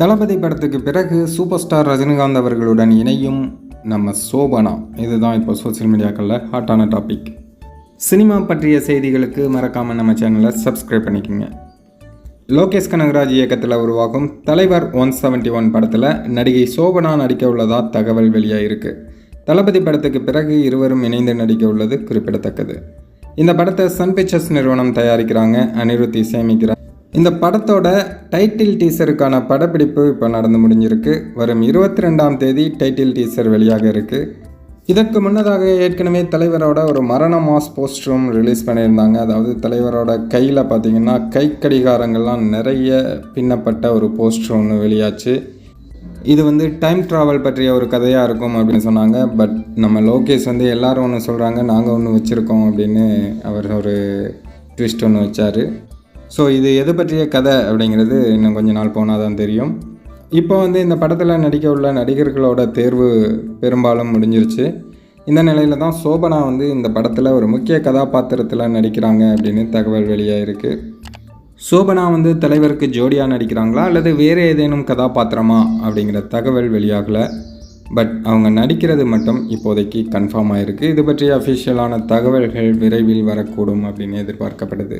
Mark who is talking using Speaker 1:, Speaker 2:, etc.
Speaker 1: தளபதி படத்துக்கு பிறகு super star Rajinikanth அவர்களுடன் இணையும் நம்ம சோபனா. இதுதான் இப்போ சோஷியல் மீடியாக்களில் ஹாட்டான டாபிக் சினிமா பற்றிய செய்திகளுக்கு மறக்காமல் நம்ம சேனலை சப்ஸ்கிரைப் பண்ணிக்கோங்க. லோகேஷ் கனகராஜ் இயக்கத்தில் உருவாகும் தலைவர் ஒன் செவன்ட்டி ஒன் படத்தில் நடிகை சோபனா நடிக்க உள்ளதா தகவல் வெளியாகிருக்கு தளபதி படத்துக்கு பிறகு இருவரும் இணைந்து நடிக்க உள்ளது குறிப்பிடத்தக்கது. இந்த படத்தை சன் பிக்சர்ஸ் நிறுவனம் தயாரிக்கிறாங்க. அனிருத் இசையமைக்கிறார் இந்த படத்தோட டைட்டில் டீசருக்கான படப்பிடிப்பு இப்போ நடந்து முடிஞ்சிருக்கு. வரும் இருபத்தி ரெண்டாம் தேதி டைட்டில் டீசர் வெளியாக இருக்குது இதற்கு முன்னதாக ஏற்கனவே தலைவரோட ஒரு மரண மாஸ் போஸ்டரும் ரிலீஸ் பண்ணியிருந்தாங்க. அதாவது தலைவரோட கையில் பார்த்தீங்கன்னா கை கடிகாரங்கள்லாம் நிறைய பின்னப்பட்ட ஒரு போஸ்டர் ஒன்று வெளியாச்சு. இது வந்து டைம் ட்ராவல் பற்றிய ஒரு கதையாக இருக்கும் அப்படின்னு சொன்னாங்க. பட் நம்ம லோகேஷ் வந்து எல்லாரும் ஒன்று சொல்கிறாங்க நாங்கள் ஒன்று வச்சுருக்கோம் அப்படின்னு அவர் ஒரு ட்விஸ்ட் ஒன்று வச்சார். ஸோ இது எது பற்றிய கதை அப்படிங்கிறது இன்னும் கொஞ்ச நாள் போனால் தான் தெரியும். இப்போ வந்து இந்த படத்தில் நடிக்க உள்ள நடிகர்களோட தேர்வு பெரும்பாலும் முடிஞ்சிருச்சு. இந்த நிலையில் தான் சோபனா வந்து இந்த படத்தில் ஒரு முக்கிய கதாபாத்திரத்தில் நடிக்கிறாங்க அப்படின்னு தகவல் வெளியாயிருக்கு சோபனா வந்து தலைவருக்கு ஜோடியாக நடிக்கிறாங்களா அல்லது வேறு ஏதேனும் கதாபாத்திரமா அப்படிங்கிற தகவல் வெளியாகலை. பட் அவங்க நடிக்கிறது மட்டும் இப்போதைக்கு கன்ஃபார்ம் ஆகிருக்கு இது பற்றிய அஃபிஷியலான தகவல்கள் விரைவில் வரக்கூடும் அப்படின்னு எதிர்பார்க்கப்படுது.